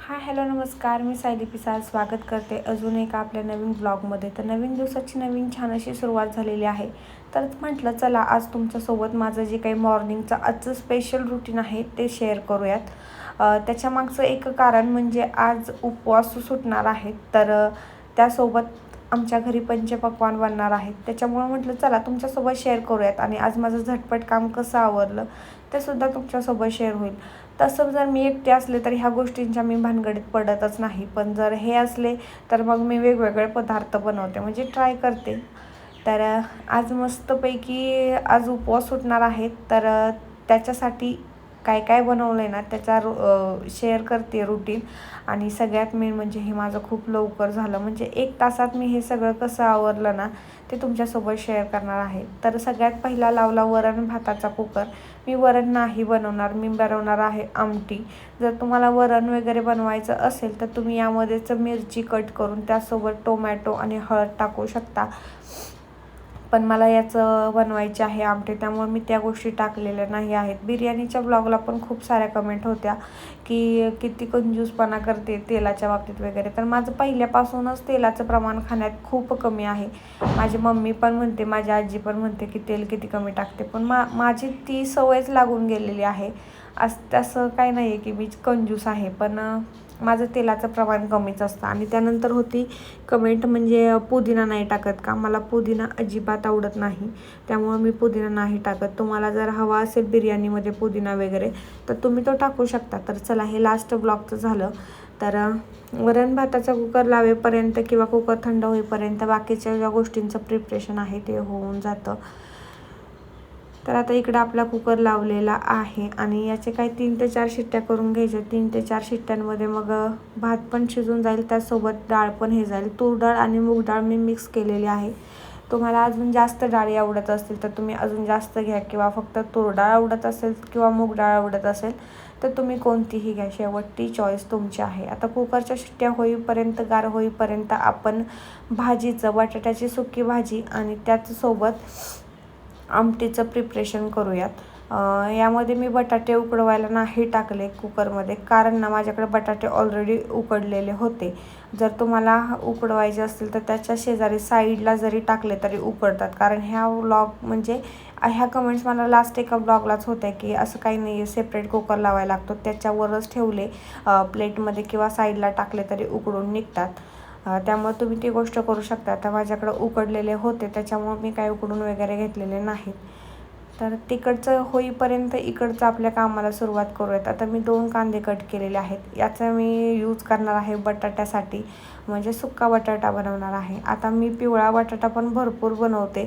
Hi hello नमस्कार. मी सायली पिसाळ. स्वागत करते अजून एका आपल्या नवीन ब्लॉगमध्ये तर नवीन दिवसाची नवीन छान अशी सुरुवात झालेली आहे. तर म्हटलं चला आज तुमच्यासोबत माझं जे काही मॉर्निंगचं आजचं स्पेशल रुटीन आहे ते शेअर करूयात. त्याच्या त्याच्यामागचं एक कारण म्हणजे आज उपवास सुटणार आहेत तर त्यासोबत आमच्या घरी पंचपक्वान बनणार आहेत. त्याच्यामुळं म्हटलं चला तुमच्यासोबत शेअर करूयात. आणि आज माझं झटपट काम कसं आवरलं ते सुद्धा तुमच्यासोबत शेअर होईल. तसं जर मी एकटे असले तर ह्या गोष्टींच्या मी भानगडीत पडतच नाही. पण जर हे असले तर मग मी वेगवेगळे पदार्थ बनवते म्हणजे ट्राय करते. तर आज मस्तपैकी आज उपवास सुटणार आहेत. तर त्याच्यासाठी काय काय बनवलं आहे ना त्याचा रो शेअर करते रुटीन आणि सगळ्यात मेन म्हणजे हे माझं खूप लवकर झालं. म्हणजे एक तासात मी हे सगळं कसं आवरलं ना ते तुमच्यासोबत शेअर करणार आहे. तर सगळ्यात पहिला लावला वरण भाताचा कुकर. मी वरण नाही बनवणार मी बनवणार आहे आमटी. जर तुम्हाला वरण वगैरे बनवायचं असेल तर तुम्ही यामध्येच मिरची कट करून त्यासोबत टोमॅटो आणि हळद टाकू शकता. पण मला याचं बनवायचे आहे आमटे त्यामुळे मी त्या गोष्टी टाकलेल्या नाही आहेत. बिर्याणीच्या ब्लॉगला पण खूप साऱ्या कमेंट होत्या की किती कंजूसपणा करते तेलाच्या बाबतीत वगैरे. तर माझं पहिल्यापासूनच तेलाचं प्रमाण खाण्यात खूप कमी आहे. माझी मम्मी पण म्हणते माझी आजी पण म्हणते की तेल किती कमी टाकते. पण मा माझी ती सवयच लागून गेलेली आहे. असं तसं काही नाही आहे की मी कंजूस आहे. पण माझं तेलाचं प्रमाण कमीच असतं. आणि त्यानंतर होती कमेंट म्हणजे पुदिना नाही टाकत का? मला पुदिना अजिबात आवडत नाही. त्यामुळं मी पुदिना नाही टाकत. तुम्हाला जर हवा असेल बिर्याणीमध्ये पुदिना वगैरे तर तुम्ही तो टाकू शकता. तर चला हे लास्ट ब्लॉगचं झालं. तर वरण भाताचा कुकर लावेपर्यंत किंवा कुकर थंड होईपर्यंत बाकीच्या ज्या गोष्टींचं प्रिपरेशन आहे ते होऊन जातं. तर आता इकडं आपला कुकर लावलेला आहे आणि याचे काही तीन ते चार शिट्ट्या करून घ्यायच्या तीन ते चार शिट्ट्यांमध्ये मग भात पण शिजून जाईल त्यासोबत डाळ पण हे जाईल. तूर डाळ आणि मूग डाळ मी मिक्स केलेली आहे. तुम्हाला अजून जास्त डाळी आवडत असतील तर तुम्ही अजून जास्त घ्या किंवा फक्त तूर डाळ आवडत असेल किंवा मूग डाळ आवडत असेल तर तुम्ही कोणतीही घ्या. शेवटची चॉईस तुमची आहे. आता कुकरच्या शिट्ट्या होईपर्यंत गार होईपर्यंत आपण भाजीचं बटाट्याची सुकी भाजी आणि त्याचसोबत आमटीचं प्रिपरेशन करूयात. यामध्ये मी बटाटे उकडवायला नाही टाकले कुकरमध्ये कारण ना माझ्याकडे बटाटे ऑलरेडी उकडलेले होते. जर तुम्हाला उकडवायचे असतील तर त्याच्या शेजारी साईडला जरी टाकले तरी उकडतात. कारण ह्या व्लॉग म्हणजे ह्या कमेंट्स मला लास्ट एका ब्लॉगलाच होत्या की असं काही नाही आहे सेपरेट कुकर लावायला लागतो. त्याच्यावरच ठेवले प्लेटमध्ये किंवा साईडला टाकले तरी उकडून निघतात. त्यामुळे तुम्ही ती गोष्ट करू शकता. आता माझ्याकडं उकडलेले होते त्याच्यामुळे मी काही उकडून वगैरे घेतलेले नाहीत. तर तिकडचं होईपर्यंत इकडचं आपल्या कामाला सुरुवात करूयात. आता मी दोन कांदे कट केलेले आहेत. याचा मी यूज करणार आहे बटाट्यासाठी. म्हणजे सुक्का बटाटा बनवणार आहे. आता मी पिवळा बटाटा पण भरपूर बनवते.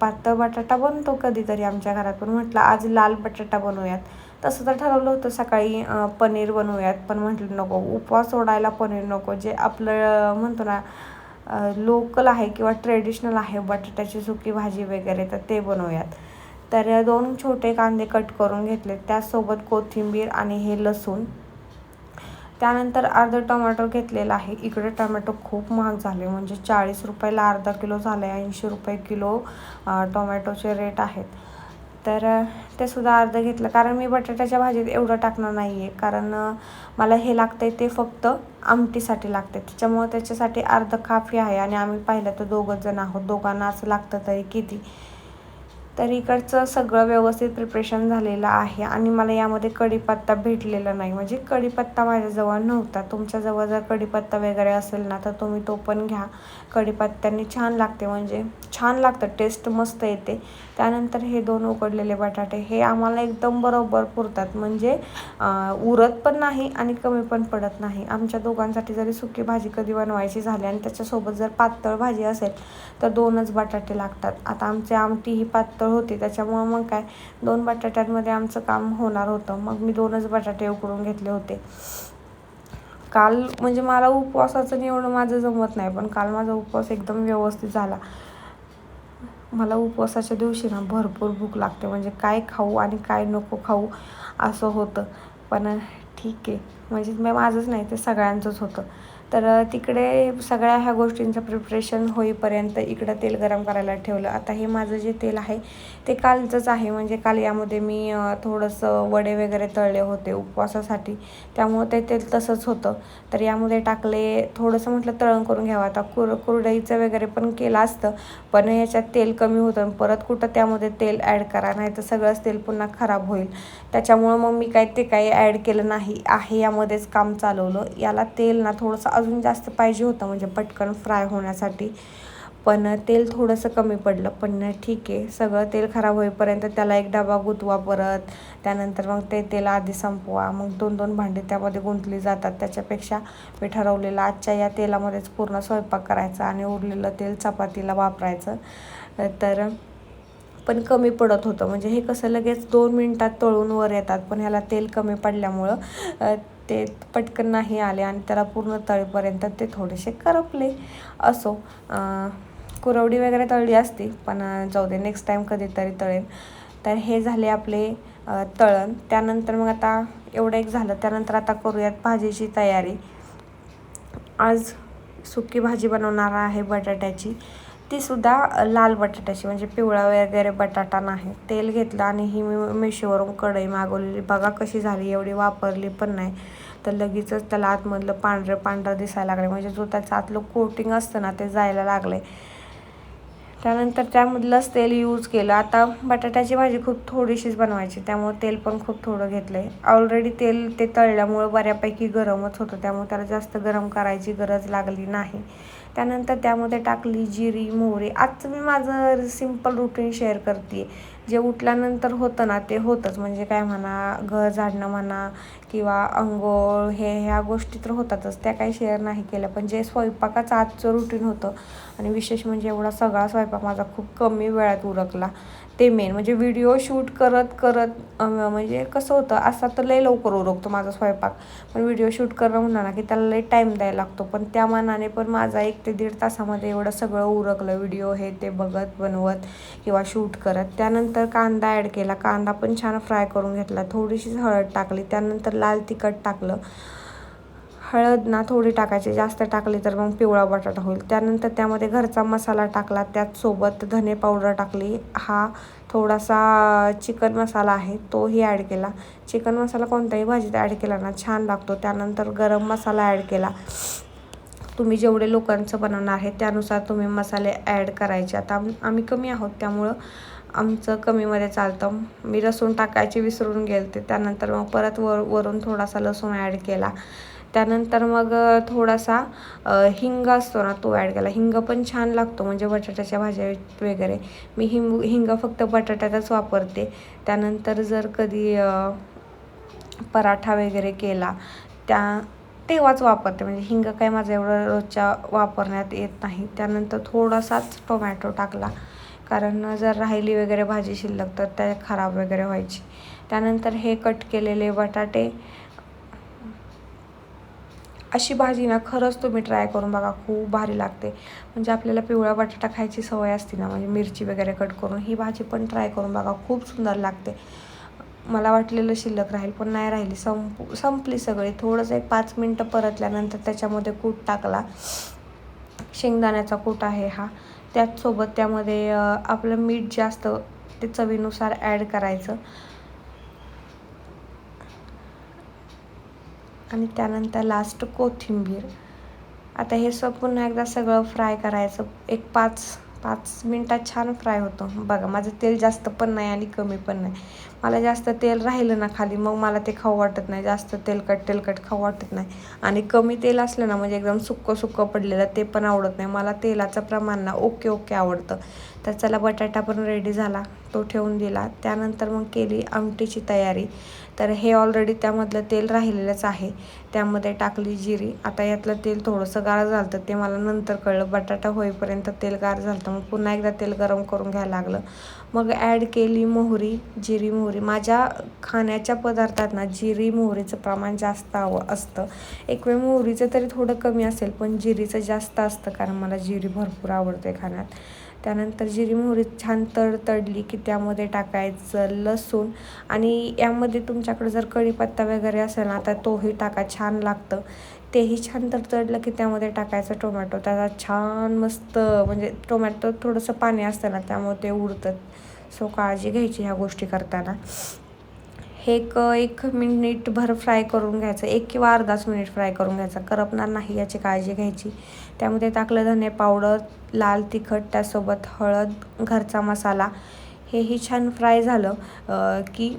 पातळ बटाटा बनतो कधीतरी आमच्या घरात. पण म्हटलं आज लाल बटाटा बनवूयात. तसं तर ठरवलं होतं सकाळी पनीर बनवूयात पण म्हटलं नको उपवास सोडायला पनीर नको. जे आपलं म्हणतो ना लोकल आहे किंवा ट्रेडिशनल आहे बटाट्याची सुकी भाजी वगैरे तर ते बनवूयात. तर दोन छोटे कांदे कट करून घेतले त्याचसोबत कोथिंबीर आणि हे लसूण. त्यानंतर अर्धा टोमॅटो घेतलेला आहे. इकडे टोमॅटो खूप महाग झाले म्हणजे चाळीस रुपयाला अर्धा किलो झाला आहे ऐंशी रुपये किलो टोमॅटोचे रेट आहेत. तर ते सुद्धा अर्धं घेतलं. कारण मी बटाट्याच्या भाजीत एवढं टाकणार नाही आहे कारण मला हे लागतं आहे ते फक्त आमटीसाठी लागते त्याच्यामुळं त्याच्यासाठी अर्ध काफी आहे आणि आम्ही पाहिलं तर दोघंच जण आहोत. दोघांना असं लागतं तरी किती? तर इकडचं सगळं व्यवस्थित प्रिपरेशन झालेलं आहे आणि मला यामध्ये कढीपत्ता भेटलेला नाही. म्हणजे कढीपत्ता माझ्याजवळ नव्हता. तुमच्याजवळ जर कढीपत्ता वगैरे असेल ना तर तुम्ही तो पण घ्या. कढीपत्त्याने छान लागते. म्हणजे छान लागतं. टेस्ट मस्त येते. त्यानंतर हे दोन उकडलेले बटाटे हे आम्हाला एकदम बरोबर पुरतात. म्हणजे उरत पण नाही आणि कमी पण पडत नाही. आमच्या दोघांसाठी जरी सुकी भाजी कधी बनवायची झाली आणि त्याच्यासोबत जर पातळ भाजी असेल तर दोनच बटाटे लागतात. आता आमची आमटी ही पातळ होती. त्याच्यामुळं मग काय? दोन बटाट्यांमध्ये आमचं काम होणार होतं. मग मी दोनच बटाटे उकडून घेतले होते. काल म्हणजे मला उपवासाचं एवढं माझं जमत नाही पण काल माझा उपवास एकदम व्यवस्थित झाला. मला उपवासाच्या दिवशी ना भरपूर भूक लागते. म्हणजे काय खाऊ आणि काय नको खाऊ असं होतं. पण ठीक आहे. म्हणजे माझंच नाही ते सगळ्यांचंच होतं. तर तिकडे सगळ्या ह्या गोष्टींचं प्रिपरेशन होईपर्यंत इकडं तेल गरम करायला ठेवलं. आता हे माझं जे तेल आहे ते कालचंच आहे. म्हणजे काल यामध्ये मी थोडंसं वडे वगैरे तळले होते उपवासासाठी. त्यामुळं ते तेल तसंच होतं. तर यामध्ये टाकले थोडंसं म्हटलं तळण करून घ्यावं. आता कुर कुरडईचं वगैरे पण केलं असतं पण याच्यात तेल कमी होतं. परत कुठं त्यामध्ये तेल ॲड करा नाही तर सगळंच तेल पुन्हा खराब होईल. त्याच्यामुळं मग मी काय ते काही ॲड केलं नाही. आहे यामध्येच काम चालवलं. याला तेल ना थोडंसं अजून जास्त पाहिजे होतं म्हणजे पटकन फ्राय होण्यासाठी. पण तेल थोडंसं कमी पडलं पण ठीक. आहे सगळं तेल खराब होईपर्यंत त्याला एक डबा गुतवा परत. त्यानंतर मग ते तेल आधी संपवा. मग दोन दोन भांडी त्यामध्ये गुंतली जातात. त्याच्यापेक्षा मी ठरवलेलं आजच्या या तेलामध्येच पूर्ण स्वयंपाक करायचा आणि उरलेलं तेल चपातीला वापरायचं. तर पण कमी पडत होतं. म्हणजे हे कसं लगेच दोन मिनटात तळून वर येतात. पण ह्याला तेल कमी पडल्यामुळं ते पटकन नाही आले आणि त्याला पूर्ण तळेपर्यंत ते थोडेसे करपले. असो कुरवडी वगैरे तळली असती पण जाऊ दे नेक्स्ट टाईम कधीतरी तळेन. तर हे झाले आपले तळण. त्यानंतर मग आता एवढं एक झालं. त्यानंतर आता करूयात भाजीची तयारी. आज सुकी भाजी बनवणार आहे बटाट्याची. तीसुद्धा लाल बटाट्याची म्हणजे पिवळा वगैरे बटाटा नाही. तेल घेतलं आणि ही मी मिशोवरून कढई मागवलेली. बघा कशी झाली एवढी वापरली पण नाही. तर लगेचच त्याला आतमधलं पांढरं पांढरं दिसायला लागले. म्हणजे जो त्याचं आतलं कोटिंग असतं ना ते जायला लागले. त्यानंतर त्यामधलंच तेल यूज केलं. आता बटाट्याची भाजी खूप थोडीशीच बनवायची. त्यामुळे तेल पण खूप थोडं घेतलं आहे ऑलरेडी तेल ते तळल्यामुळं बऱ्यापैकी गरमच होतं. त्यामुळे त्याला जास्त गरम करायची गरज लागली नाही. त्यानंतर त्यामध्ये टाकली जिरी मोहरी. आजचं मी माझं सिंपल रुटीन शेअर करते. जे उठल्यानंतर होतं ना ते होतंच. म्हणजे काय म्हणा घर झाडणं म्हणा किंवा अंघोळ हे ह्या गोष्टी तर होतातच. त्या काही शेअर नाही केल्या. पण जे स्वयंपाकाचं आजचं रुटीन होतं आणि विशेष म्हणजे एवढा सगळा स्वयंपाक माझा खूप कमी वेळात उरकला ते मेन म्हणजे व्हिडिओ शूट करत करत म्हणजे कसं होतं असा तर लय लवकर उरकतो माझा स्वयंपाक. पण व्हिडिओ शूट करणं म्हणा ना की त्याला लई टाईम द्यायला लागतो. पण त्या मानाने पण माझा एक ते दीड तासामध्ये एवढं सगळं उरकलं. व्हिडिओ हे ते बघत बनवत किंवा शूट करत. त्यानंतर कांदा ॲड केला. कांदा पण छान फ्राय करून घेतला. थोडीशी हळद टाकली. त्यानंतर लाल तिखट टाकलं. हळद ना थोडी टाकायची जास्त टाकली तर मग पिवळा बटाटा होईल. त्यानंतर त्यामध्ये घरचा मसाला टाकला त्याचसोबत धने पावडर टाकली. हा थोडासा चिकन मसाला आहे तोही ॲड केला. चिकन मसाला कोणत्याही भाजीत ॲड केला ना छान लागतो. त्यानंतर गरम मसाला ॲड केला. तुम्ही जेवढे लोकांचं बनवणार आहे त्यानुसार तुम्ही मसाले ॲड करायचे. आता आम्ही कमी आहोत त्यामुळं आमचं कमीमध्ये चालतं. मी लसूण टाकायची विसरून गेलते. त्यानंतर मग परत वर वरून थोडासा लसूण ॲड केला. त्यानंतर मग थोडासा हिंग असतो ना तो ॲड केला. हिंग पण छान लागतो म्हणजे बटाट्याच्या भाज्या वगैरे. मी हिंग हिंग फक्त बटाट्यातच वापरते. त्यानंतर जर कधी पराठा वगैरे केला त्या तेव्हाच वापरते. म्हणजे हिंग काय माझं एवढं रोजच्या वापरण्यात येत नाही. त्यानंतर थोडासाच टोमॅटो टाकला. कारण जर राहिली वगैरे भाजी शिल्लक तर त्या खराब वगैरे व्हायची. त्यानंतर हे कट केलेले बटाटे अशी भाजी ना खरंच तुम्ही ट्राय करून बघा खूप भारी लागते. म्हणजे आपल्याला पिवळा बटाटा खायची सवय असते ना म्हणजे मिरची वगैरे कट करून ही भाजी पण ट्राय करून बघा खूप सुंदर लागते. मला वाटलेलं शिल्लक राहील पण नाही राहिली. संप संपली सगळी. थोडंसं एक पाच मिनटं परतल्यानंतर त्याच्यामध्ये कूट टाकला. शेंगदाण्याचा कूट आहे हा. त्याचसोबत त्यामध्ये आपलं मीठ जास्त ते चवीनुसार ॲड करायचं. आणि त्यानंतर लास्ट कोथिंबीर. आता हे सब पुन्हा एकदा सगळं फ्राय करायचं. एक पाच पाच मिनटात छान फ्राय होतो. बघा माझं तेल जास्त पण नाही आणि कमी पण नाही. मला जास्त तेल राहिलं ना खाली मग मला ते खाऊ वाटत नाही. जास्त तेलकट तेलकट खाऊ वाटत नाही. आणि कमी तेल असलं ना म्हणजे एकदम सुक्कं सुक्कं पडलेलं ते पण आवडत नाही. मला तेलाचं प्रमाण ना ओके ओके आवडतं. तर चला बटाटा पण रेडी झाला. तो ठेवून दिला. त्यानंतर मग केली आमटीची तयारी. तर हे ऑलरेडी त्यामधलं तेल राहिलेलंच आहे. त्यामध्ये टाकली जिरी. आता यातलं तेल थोडंसं गार झालं ते मला नंतर कळलं. बटाटा होईपर्यंत तेल गार झालं मग पुन्हा एकदा तेल गरम करून घ्यायला लागलं. मग ॲड केली मोहरी जिरी मोहरी. माझ्या खाण्याच्या पदार्थात ना जिरी मोहरीचं प्रमाण जास्त हवं असतं. एक वेळ मोहरीचं तरी थोडं कमी असेल पण जिरीचं जास्त असतं कारण मला जिरी भरपूर आवडते खाण्यात. त्यानंतर जिरी मोहरी छान तडतडली की त्यामध्ये टाकायचं लसूण. आणि यामध्ये तुमच्याकडे जर कढीपत्ता वगैरे असेल ना तर तोही टाका छान लागतं. तेही छान तडतडलं की त्यामध्ये टाकायचं टोमॅटो. त्याचा छान मस्त म्हणजे टोमॅटो थोडंसं पाणी असतं ना त्यामुळे ते उडतं. सो काळजी घ्यायची ह्या गोष्टी करताना. हे एक एक मिनिटभर फ्राय करून घ्यायचं. एक किंवा अर्धाच मिनिट फ्राय करून घ्यायचं. करपणार नाही याची काळजी घ्यायची. त्यामध्ये टाकलं धने पावडर लाल तिखट त्यासोबत हळद घरचा मसाला. हेही छान फ्राय झालं. की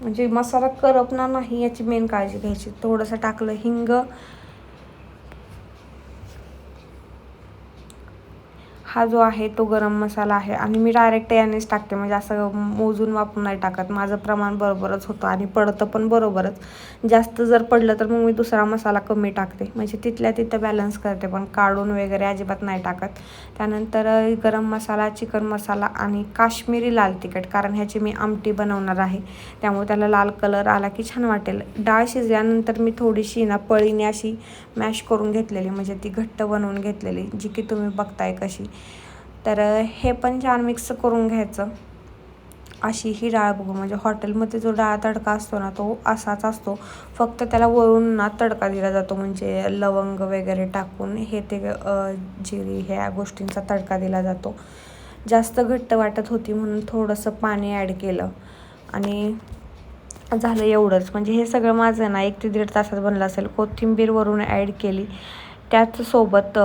म्हणजे मसाला करपणार नाही याची मेन काळजी घ्यायची. थोडंसं टाकलं हिंग हा जो आहे तो गरम मसाला आहे आणि मी डायरेक्ट यानेच टाकते. म्हणजे असं मोजून वापरून नाही टाकत. माझं प्रमाण बरोबरच होतं आणि पडतं पण बरोबरच. जास्त जर पडलं तर मग मी दुसरा मसाला कमी टाकते. म्हणजे तिथल्या तिथं बॅलन्स करते पण काढून वगैरे अजिबात नाही टाकत. त्यानंतर गरम मसाला चिकन मसाला आणि काश्मीरी लाल तिखट कारण ह्याची मी आमटी बनवणार आहे. त्यामुळे त्याला लाल कलर आला की छान वाटेल. डाळ शिजल्यानंतर मी थोडीशी ना पळीने अशी मॅश करून घेतलेली. म्हणजे ती घट्ट बनवून घेतलेली जी की तुम्ही बघताय कशी. तर हे पण छान मिक्स करून घ्यायचं. अशी ही डाळ बघू म्हणजे हॉटेलमध्ये जो डाळ तडका असतो ना तो असाच असतो. फक्त त्याला वरून ना तडका दिला जातो म्हणजे लवंग वगैरे टाकून हे ते जिरी ह्या गोष्टींचा तडका दिला जातो. जास्त घट्ट वाटत होती म्हणून थोडंसं पाणी ॲड केलं. आणि झालं एवढंच. म्हणजे हे सगळं माझं ना एक ते दीड तासात बनलं असेल. कोथिंबीर वरून ॲड केली. त्याचसोबत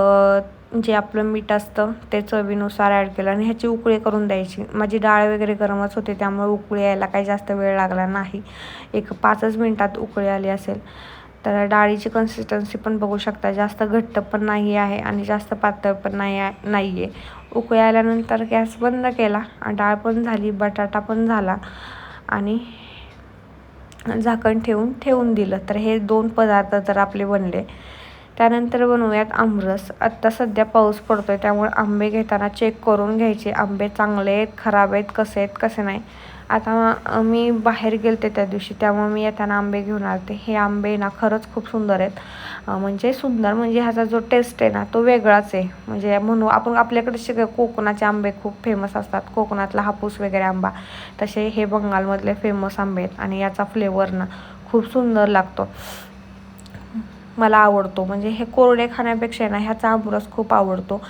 जे आपलं मीठ असतं ते चवीनुसार ॲड केलं आणि ह्याची उकळी करून द्यायची. माझी डाळ वगैरे गरमच होते त्यामुळे उकळी यायला काही जास्त वेळ लागला नाही. एक पाचच मिनटात उकळी आली असेल. तर डाळीची कन्सिस्टन्सी पण बघू शकता जास्त घट्ट पण नाही आहे आणि जास्त पातळ पण नाही आहे नाही आहे उकळी आल्यानंतर गॅस बंद केला डाळ पण झाली बटाटा पण झाला आणि झाकण ठेवून ठेवून दिलं. तर हे दोन पदार्थ तर आपले बनले. त्यानंतर बनवूयात आमरस. आत्ता सध्या पाऊस पडतो आहे त्यामुळे आंबे घेताना चेक करून घ्यायचे. आंबे चांगले आहेत खराब आहेत कसे आहेत कसे नाही. आता मी बाहेर गेलते त्या दिवशी त्यामुळे मी येताना आंबे घेऊन आले हे आंबे ना खरंच खूप सुंदर आहेत. म्हणजे सुंदर म्हणजे ह्याचा जो टेस्ट आहे ना तो वेगळाच आहे. म्हणजे म्हणू आपण आपल्याकडे शिक कोकणाचे आंबे खूप फेमस असतात. कोकणातला हापूस वगैरे आंबा तसे हे बंगालमधले फेमस आंबे आहेत. आणि याचा फ्लेवर ना खूप सुंदर लागतो. मला आवडतो. म्हणजे हे कोरडे खाण्यापेक्षा ना ह्याचा आमरस खूप आवडतो.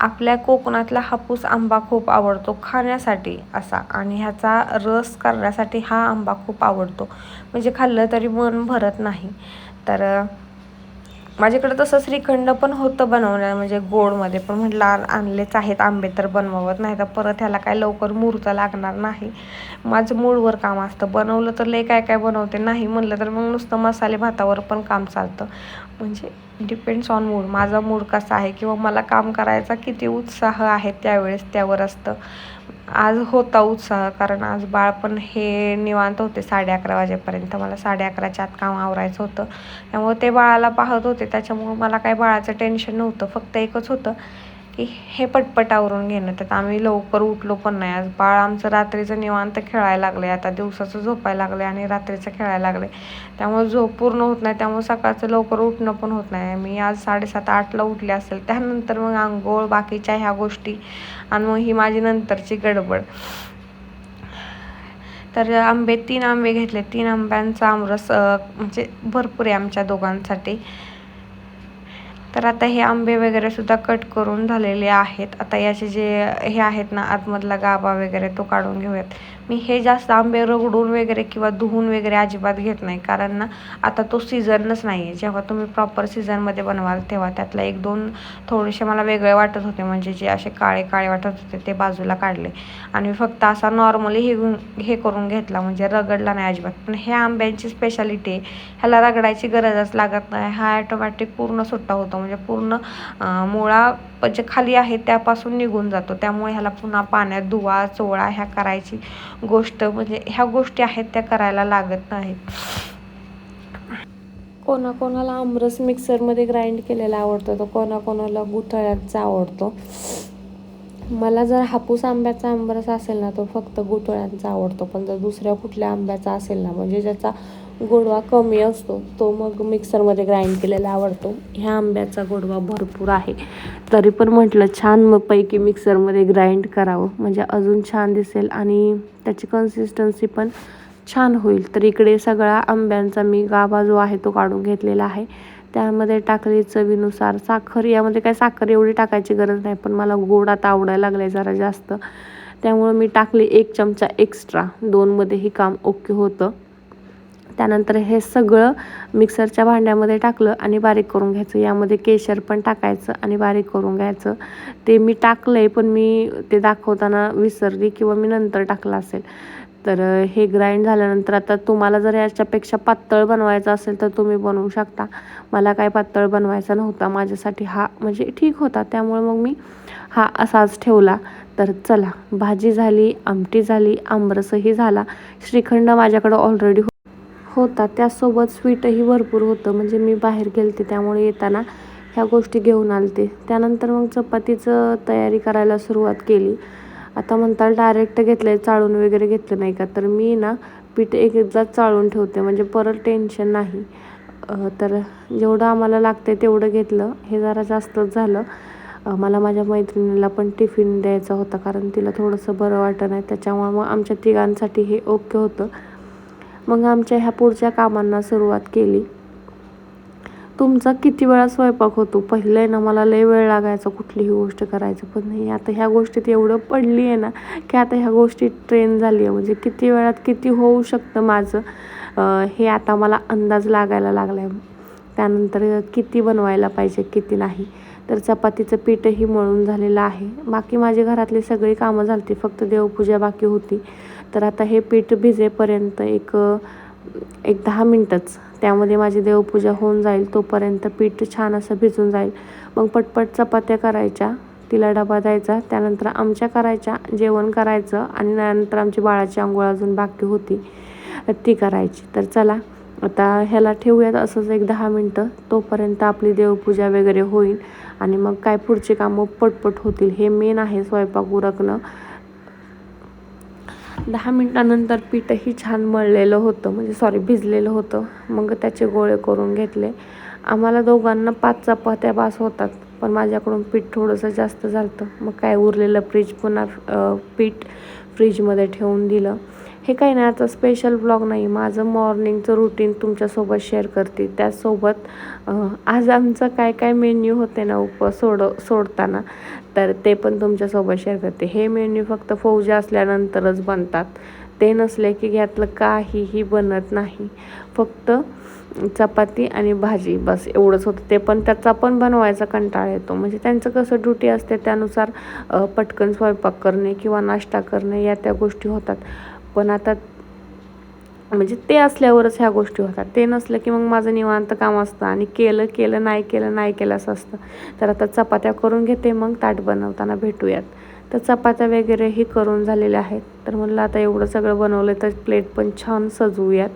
आपल्या कोकणातला हापूस आंबा खूप आवडतो खाण्यासाठी असा. आणि ह्याचा रस करण्यासाठी हा आंबा खूप आवडतो. म्हणजे खाल्लं तरी मन भरत नाही. तर माझ्याकडे तसं श्रीखंड पण होतं बनवण्या म्हणजे गोडमध्ये पण म्हटलं आणलेच आहेत आंबे तर बनवत नाही तर परत ह्याला काय लवकर मुहूर्त लागणार नाही. माझं मूडवर काम असतं बनवलं तर लय काय काय बनवते नाही म्हणलं तर मग नुसतं मसाले भातावर पण काम चालतं. म्हणजे डिपेंड्स ऑन मूड माझा मूड कसा आहे किंवा मला काम करायचा किती उत्साह आहे त्यावेळेस त्यावर असतं. आज होता उत्साह कारण आज बाळ पण हे निवांत होते साडे अकरा वाजेपर्यंत. मला साडे अकराच्या आत काम आवरायचं होतं. त्यामुळे ते बाळाला पाहत होते. त्याच्यामुळं मला काय बाळाचं टेन्शन नव्हतं. फक्त एकच होतं की हे पटपट आवरून घेणं. त्यात आम्ही लवकर उठलो पण नाही. आज बाळ आमचं रात्रीचं निवांत खेळायला लागले आता दिवसाचं झोपायला लागले आणि रात्रीचं खेळायला लागले त्यामुळे झोप पूर्ण होत नाही. त्यामुळे सकाळचं लवकर उठणं पण होत नाही. मी आज साडेसात आठला उठले असेल. त्यानंतर मग आंघोळ बाकीच्या ह्या गोष्टी आणि मग ही माझी नंतरची गडबड. तर आंबे तीन आंबे घेतले. तीन आंब्यांचा आमरस म्हणजे भरपूर आहे आमच्या दोघांसाठी. तर आता हे आंबे वगैरे सुद्धा कट करून झालेले आहेत. आता याचे जे हे आहेत ना आतमधला गाभा वगैरे तो काढून घेऊयात. मी हे जास्त आंबे रगडून वगैरे किंवा धुवून वगैरे अजिबात घेत नाही. कारण ना आता तो सीझनच नाही आहे जेव्हा तुम्ही प्रॉपर सीझनमध्ये बनवाल तेव्हा त्यातला एक दोन थोडेसे मला वेगळे वाटत होते. म्हणजे जे असे काळे काळे वाटत होते ते बाजूला काढले. आणि मी फक्त असा नॉर्मली हे हे करून घेतला. म्हणजे रगडला नाही अजिबात. पण हे आंब्यांची स्पेशालिटी आहे. ह्याला रगडायची गरजच लागत नाही. हा ॲटोमॅटिक पूर्ण सुट्टा होतो. म्हणजे पूर्ण मुळा जे खाली आहे त्यापासून निघून जातो. त्यामुळे ह्याला पुन्हा पाण्यात धुवा चोळा ह्या करायची गोष्ट म्हणजे ह्या गोष्टी आहेत त्या करायला लागत नाहीत. कोणाकोणाला आमरस मिक्सरमध्ये ग्राइंड केलेला आवडतो तर कोणाकोणाला गुठळ्याचा आवडतो. मला जर हापूस आंब्याचा आंबरस असेल ना तो फक्त गुठळ्यांचा आवडतो पण जर दुसऱ्या कुठल्या आंब्याचा असेल ना म्हणजे ज्याचा गोडवा कमी असतो तो मग मिक्सरमध्ये ग्राइंड केलेला आवडतो. ह्या आंब्याचा गोडवा भरपूर आहे. तरी पण म्हटलं छान मग पैकी मिक्सरमध्ये ग्राइंड करावं. म्हणजे अजून छान दिसेल आणि त्याची कन्सिस्टन्सी पण छान होईल. तर इकडे सगळा आंब्यांचा मी गाभा जो आहे तो काढून घेतलेला आहे. त्यामध्ये टाकली चवीनुसार साखर. यामध्ये काय साखर एवढी टाकायची गरज नाही पण मला गोड आता आवडायला लागलं आहे जरा जास्त. त्यामुळं मी टाकली एक चमचा एक्स्ट्रा दोनमध्ये हे काम ओके होतं. त्यानंतर हे सगळं मिक्सरच्या भांड्यामध्ये टाकलं आणि बारीक करून घ्यायचं. यामध्ये केशर पण टाकायचं आणि बारीक करून घ्यायचं. ते मी टाकलं आहे पण मी ते दाखवताना विसरली किंवा मी नंतर टाकलं असेल. तर हे ग्राइंड झाल्यानंतर आता तुम्हाला जर याच्यापेक्षा पातळ बनवायचं असेल तर तुम्ही बनवू शकता. मला काय पातळ बनवायचा नव्हता. माझ्यासाठी हा म्हणजे ठीक होता. त्यामुळे मग मी हा असाच ठेवला. तर चला भाजी झाली आमटी झाली आमरसही झाला. श्रीखंड माझ्याकडं ऑलरेडी होता त्यासोबत स्वीटही भरपूर होतं. म्हणजे मी बाहेर गेलते त्यामुळे येताना ह्या गोष्टी घेऊन आलते. त्यानंतर मग चपातीचं तयारी करायला सुरुवात केली. आता म्हणताल डायरेक्ट घेतलं आहे चाळून वगैरे घेतलं नाही का? तर मी ना पीठ एक एकदा चाळून ठेवते. म्हणजे परत टेन्शन नाही. तर जेवढं आम्हाला लागतं आहे तेवढं घेतलं. हे जरा जास्तच झालं. मला माझ्या मैत्रिणीला पण टिफिन द्यायचा होता कारण तिला थोडंसं बरं वाटत नाही. त्याच्यामुळे मग आमच्या तिघांसाठी हे ओके होतं. मग आमच्या ह्या पुढच्या कामांना सुरुवात केली. तुमचा किती वेळा स्वयंपाक होतो? पहिलं आहे ना मला लय वेळ लागायचा कुठलीही गोष्ट करायचं पण नाही आता ह्या गोष्टीत एवढं पडली आहे ना की आता ह्या गोष्टी ट्रेन झाली आहे. म्हणजे किती वेळात किती होऊ शकतं माझं? हे आता मला अंदाज लागायला लागला आहे त्यानंतर किती बनवायला पाहिजे किती नाही? तर चपातीचं पीठही मळून झालेलं आहे. बाकी माझी घरातली सगळी कामं झाली फक्त देवपूजा बाकी होती. तर आता हे पीठ भिजेपर्यंत एक एक दहा मिनटंच. त्यामध्ये माझी देवपूजा होऊन जाईल तोपर्यंत पीठ छान असं भिजून जाईल. मग पटपट चपात्या करायच्या तिला डबा द्यायचा त्यानंतर आमच्या करायच्या जेवण करायचं आणि नंतर आमची बाळाची आंघोळ अजून बाकी होती ती करायची. तर चला आता ह्याला ठेवूयात असंच एक दहा मिनटं तोपर्यंत आपली देवपूजा वगैरे होईल. आणि मग काय पुढचे कामं पटपट होतील हे मेन आहे स्वयंपाक उरकणं. दहा मिनटानंतर पीठही छान मळलेलं होतं म्हणजे सॉरी भिजलेलं होतं. मग त्याचे गोळे करून घेतले. आम्हाला दोघांना पाच चपात्या बास होतात पण माझ्याकडून पीठ थोडंसं जास्त झालं मग काय उरलेलं फ्रीज पुन्हा पीठ फ्रीजमध्ये ठेवून दिलं. हे काही नाही आता स्पेशल ब्लॉग नाही माझं मॉर्निंगचं रुटीन तुमच्यासोबत शेअर करते. त्यासोबत आज आमचं काय काय मेन्यू होते ना उप सोड सोडताना तर ते पण तुमच्यासोबत शेअर करते. हे मेन्यू फक्त फौजा असल्यानंतरच बनतात. ते नसले की घ्यातलं काहीही बनत नाही. फक्त चपाती आणि भाजी बस एवढंच होतं. ते पण त्याचा पण बनवायचा कंटाळा येतो. म्हणजे त्यांचं कसं ड्युटी असते त्यानुसार पटकन स्वयंपाक करणे किंवा नाश्ता करणे या त्या गोष्टी होतात. पण आता म्हणजे ते असल्यावरच ह्या गोष्टी होतात. ते नसलं की मग माझं निवांत काम असतं आणि केलं केलं नाही केलं नाही केलं असं असतं. तर आता चपात्या करून घेते मग ताट बनवताना भेटूयात. तर चपात्या वगैरेही करून झालेल्या आहेत. तर म्हणलं आता एवढं सगळं बनवलं तर प्लेट पण छान सजवूयात.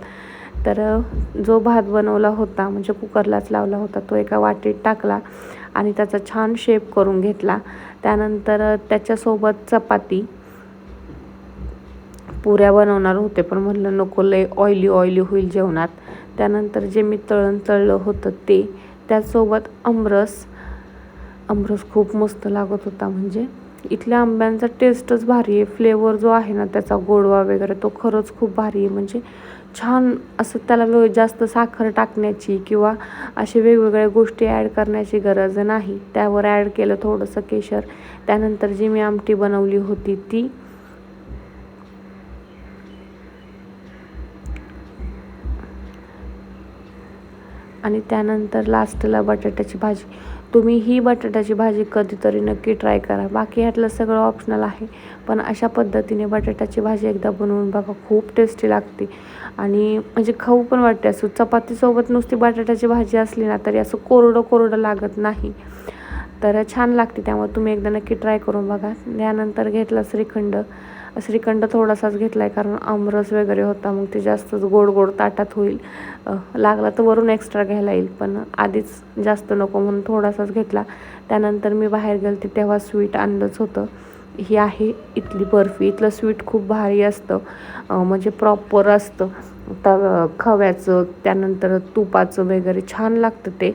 तर जो भात बनवला होता म्हणजे कुकरलाच लावला होता तो एका वाटीत टाकला आणि त्याचा छान शेप करून घेतला. त्यानंतर त्याच्यासोबत चपाती. पुऱ्या बनवणार होते पण म्हटलं नको लय ऑइली ऑइली होईल जेवणात. त्यानंतर जे मी तळण तळलं होतं ते त्यासोबत आमरस आमरस खूप मस्त लागत होता. म्हणजे इथल्या आंब्यांचा टेस्टच भारी आहे. फ्लेवर जो आहे ना त्याचा गोडवा वगैरे तो खरंच खूप भारी आहे. म्हणजे छान असं त्याला जास्त साखर टाकण्याची किंवा असे वेगवेगळ्या गोष्टी ॲड करण्याची गरज नाही. त्यावर ॲड केलं थोडंसं केशर. त्यानंतर जी मी आमटी बनवली होती ती आणि त्यानंतर लास्टला बटाट्याची भाजी. तुम्ही ही बटाट्याची भाजी कधीतरी नक्की ट्राय करा. बाकी ह्यातलं सगळं ऑप्शनल आहे. पण अशा पद्धतीने बटाट्याची भाजी एकदा बनवून बघा खूप टेस्टी लागते. आणि म्हणजे खाऊ पण वाटते. असं चपातीसोबत नुसती बटाट्याची भाजी असली ना तरी असं कोरडं कोरडं लागत नाही. तर छान लागते. त्यामुळे तुम्ही एकदा नक्की ट्राय करून बघा. त्यानंतर घेतला श्रीखंड. श्रीखंड थोडासाच घेतला आहे कारण आमरस वगैरे होता मग ते जास्तच गोड गोड ताटात होईल. लागला तर वरून एक्स्ट्रा घ्यायला येईल पण आधीच जास्त नको म्हणून थोडासाच घेतला. त्यानंतर मी बाहेर गेलते तेव्हा स्वीट आणलंच होतं. ही आहे इथली बर्फी. इथलं स्वीट खूप भारी असतं. म्हणजे प्रॉपर असतं. तर खव्याचं त्यानंतर तुपाचं वगैरे छान लागतं ते.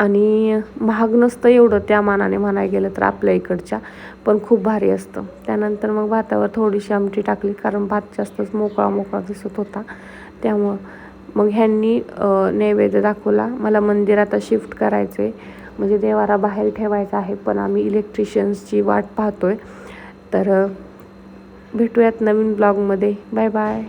आणि महाग नसतं एवढं त्या मानाने म्हणायला गेलं तर आपल्या इकडच्या पण खूप भारी असतं. त्यानंतर मग भातावर थोडीशी आमटी टाकली कारण भात जास्तच मोकळा मोकळा दिसत होता. त्यामुळं मग ह्यांनी नैवेद्य दाखवला. मला मंदिरात शिफ्ट करायचं आहे म्हणजे देवारा बाहेर ठेवायचा आहे पण आम्ही इलेक्ट्रिशियन्सची वाट पाहतो आहे तर भेटूयात नवीन ब्लॉगमध्ये. Bye bye.